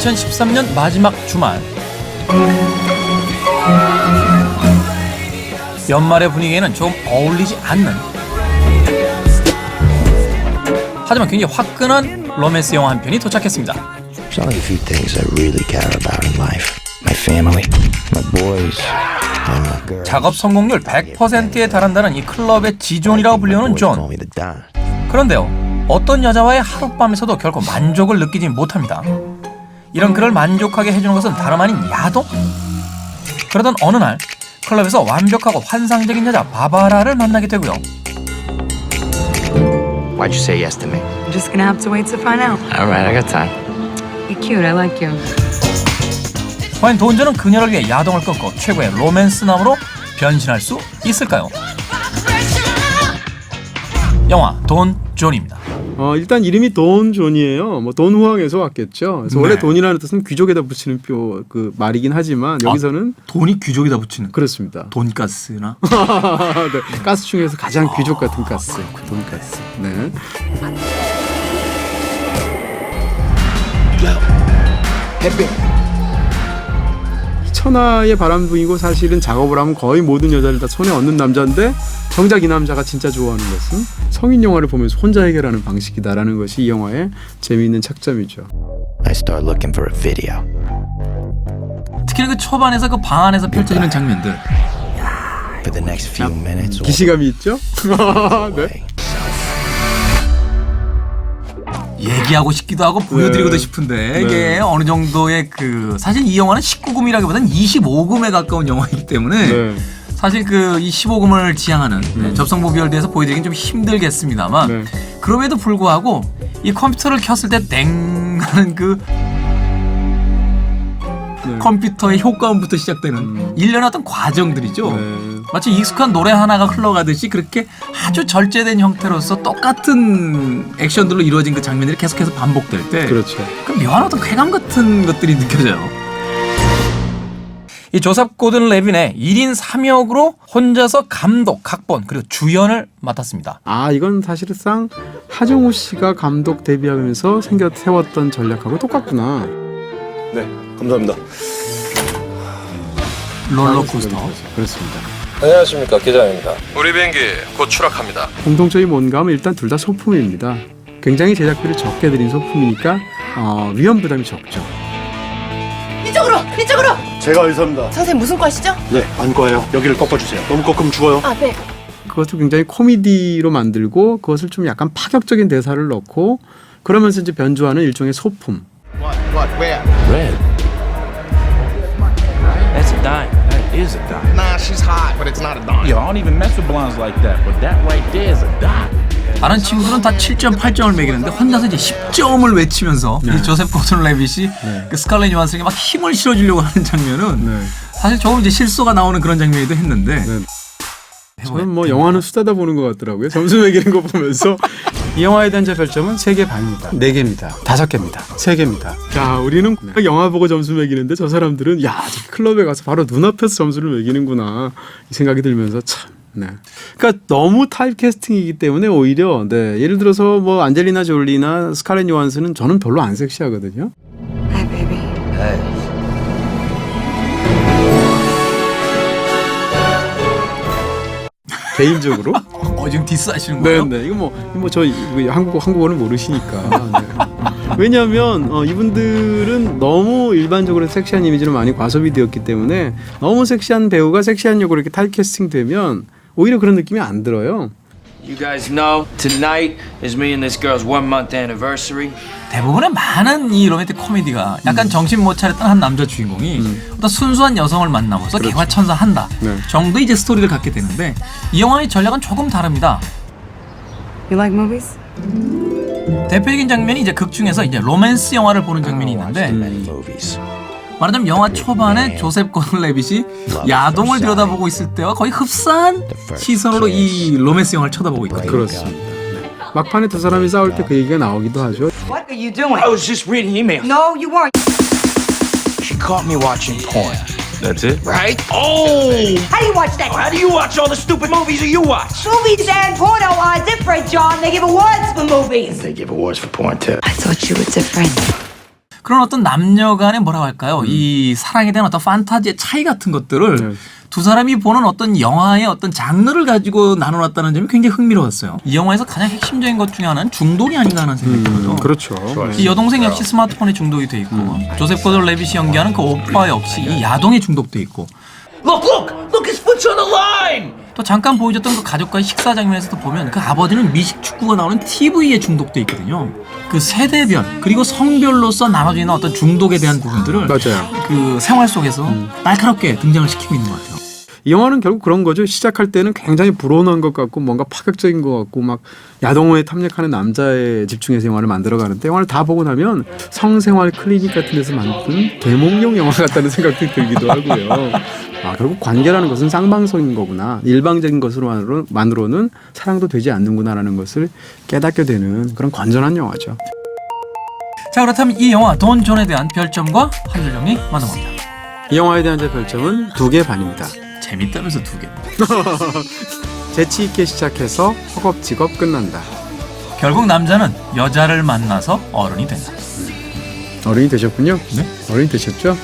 2013년 마지막 주말 연말의 분위기에는 좀 어울리지 않는 하지만 굉장히 화끈한 로맨스 영화 한 편이 도착했습니다. There's only a few things I really care about in life. My family, my boys, and my girl. 작업 성공률 100%에 달한다는 이 클럽의 지존이라고 불리는 존. 그런데요, 어떤 여자와의 하룻밤에서도 결코 만족을 느끼지 못합니다. 이런 그를 만족하게 해주는 것은 다름 아닌 야동? 그러던 어느 날, 클럽에서 완벽하고 환상적인 여자 바바라를 만나게 되고요. Why'd you say yes to me? I'm just gonna have to wait to find out. All right, I got time. You're cute. I like you. 과연 돈조는 그녀를 위해 야동을 끊고 최고의 로맨스 남으로 변신할 수 있을까요? 영화 돈 존입니다. 어, 일단 이름이 돈 존이에요. 뭐 돈 후왕에서 왔겠죠. 그래서 네. 원래 돈이라는 뜻은 귀족에다 붙이는 표, 그 말이긴 하지만 여기서는 돈이 귀족에다 붙이는 그렇습니다. 돈가스나 네, 가스 중에서 가장 귀족 같은 가스, 돈가스. 네. 천하의 바람둥이고 사실은 작업을 하면 거의 모든 여자를 다 손에 얻는 남자인데 정작 이 남자가 진짜 좋아하는 것은 성인 영화를 보면서 혼자 해결하는 방식이다라는 것이 이 영화의 재미있는 착점이죠. I start looking for a video. 특히 그 초반에서 그 방 안에서 펼쳐지는 장면들 For the next few minutes, 기시감이 있죠? 네. 얘기하고 싶기도 하고 보여드리고도 싶은데 이게 네. 어느 정도의 그 사실 이 영화는 19금이라기보다는 25금에 가까운 영화이기 때문에 네. 사실 그 이 15금을 지향하는 네, 접성부 비열대에서 보여드리긴 좀 힘들겠습니다만 네. 그럼에도 불구하고 이 컴퓨터를 켰을 때땡 하는 그 네. 컴퓨터의 효과음부터 시작되는 일련의 어떤 과정들이죠. 네. 마치 익숙한 노래 하나가 흘러가듯이 그렇게 아주 절제된 형태로서 똑같은 액션들로 이루어진 그 장면들이 계속해서 반복될 때 그렇죠. 그 묘한 어떤 쾌감 같은 것들이 느껴져요. 이 조셉 고든 레빈의 1인 3역으로 혼자서 감독, 각본 그리고 주연을 맡았습니다. 아 이건 사실상 하정우 씨가 감독 데뷔하면서 생겨 세웠던 전략하고 똑같구나. 네, 감사합니다. 롤러코스터. 그렇습니다. 안녕하십니까 기자입니다. 우리 비행기 곧 추락합니다. 공통점이 뭔가 하면 일단 둘 다 소품입니다. 굉장히 제작비를 적게 들인 소품이니까 어, 위험 부담이 적죠. 이쪽으로! 이쪽으로! 제가 의사입니다. 선생님 무슨 과시죠? 네, 안과예요. 여기를 꺾어주세요. 너무 꺾으면 죽어요. 아, 네. 그것을 굉장히 코미디로 만들고 그것을 좀 약간 파격적인 대사를 넣고 그러면서 이제 변주하는 일종의 소품. red. That's a dime. Is a dime. Nah, she's hot, but it's not a dime. Yo, I don't even mess with blondes like that, but that right there is a dime. 다른 친구들은 다 7점, 8점을 매기는데 혼자서 이제 10점을 외치면서 이 조셉 고든 레빗이 그 스칼렛 요한슨에게 막 힘을 실어주려고 하는 장면은 네. 사실 조금 이제 실수가 나오는 그런 장면이기도 했는데 네. 저는 뭐 영화는 수다다 보는 것 같더라고요. 점수 매기는 거 보면서 이 영화에 대한 제 별점은 3개 반입니다. 4개입니다. 5개입니다. 3개입니다. 자, 우리는 영화 보고 점수 매기는데 저 사람들은 야, 저 클럽에 가서 바로 눈앞에서 점수를 매기는구나 이 생각이 들면서 참 네. 그러니까 너무 타입캐스팅이기 때문에 오히려 네. 예를 들어서 뭐 안젤리나 졸리나 스칼렛 요한슨은 저는 별로 안 섹시하거든요. Hi, 개인적으로. 어 지금 디스하시는 네, 거예요? 네. 이거 뭐, 뭐저 한국어 한국어는 모르시니까. 네. 왜냐하면 어, 이분들은 너무 일반적으로 섹시한 이미지로 많이 과소비 되었기 때문에 너무 섹시한 배우가 섹시한 역으로 이렇게 타입캐스팅되면 오히려 그런 느낌이 안 들어요. You guys know tonight is me and this girl's one month anniversary. 대부분의 많은 이 로맨틱 코미디가 약간 정신 못 차렸던 한 남자 주인공이 어떤 순수한 여성을 만나고서 개화천사 한다 네. 정도 이제 스토리를 갖게 되는데 이 영화의 전략은 조금 다릅니다. You like movies? 대표적인 장면이 이제 극 중에서 이제 로맨스 영화를 보는 장면이 있는데 Many movies. 말하자면 영화 초반에 조셉 고든 레빗이 야동을 들여다보고 있을 때와 거의 흡사한 시선으로 이 로맨스 영화를 쳐다보고 있거든요. 그렇습니다. 네. 막판에 두 사람이 싸울 때 그 얘기가 나오기도 하죠. What are you doing? I was just reading emails. No, you weren't. She caught me watching porn. That's it? Right? Oh! How do you watch that? How do you watch all the stupid movies that you watch? Movies and porno are different, John. They give awards for movies. They give awards for porn too. I thought you were different. 그런 어떤 남녀 간의 뭐라고 할까요? 이 사랑에 대한 어떤 판타지의 차이 같은 것들을 네. 두 사람이 보는 어떤 영화의 어떤 장르를 가지고 나눠놨다는 점이 굉장히 흥미로웠어요. 이 영화에서 가장 핵심적인 것 중에 하나는 중독이 아닌가 하는 생각이 들어요. 음, 그렇죠. 네. 이 여동생 역시 스마트폰에 중독이 돼 있고 조셉 고들 레빗이 연기하는 그 오빠 역시 이 야동에 중독돼 있고 Look, look, look, his foot's on the line. 또 잠깐 보여줬던 그 가족과의 식사 장면에서도 보면 그 아버지는 미식 축구가 나오는 TV에 중독돼 있거든요. 그 세대별 그리고 성별로서 나눠져 있는 어떤 중독에 대한 부분들을 맞아요. 그 생활 속에서 날카롭게 등장을 시키고 있는 것 같아요. 이 영화는 결국 그런 거죠. 시작할 때는 굉장히 불온한 것 같고 뭔가 파격적인 것 같고 막 야동호에 탐닉하는 남자에 집중해서 영화를 만들어 가는데 영화를 다 보고 나면 성생활 클리닉 같은 데서 만든 대목용 영화 같다는 생각이 들기도 하고요. 아 결국 관계라는 것은 쌍방성인 거구나. 일방적인 것으로만으로 만으로는 사랑도 되지 않는구나라는 것을 깨닫게 되는 그런 건전한 영화죠. 자 그렇다면 이 영화 돈 존에 대한 별점과 한줄 정리 만나봅니다. 이 영화에 대한 제 별점은 두 개 반입니다. 재밌다면서 두 개. 재치 있게 시작해서 허겁지겁 끝난다. 결국 남자는 여자를 만나서 어른이 된다. 어른이 되셨군요. 네. 어른이 되셨죠?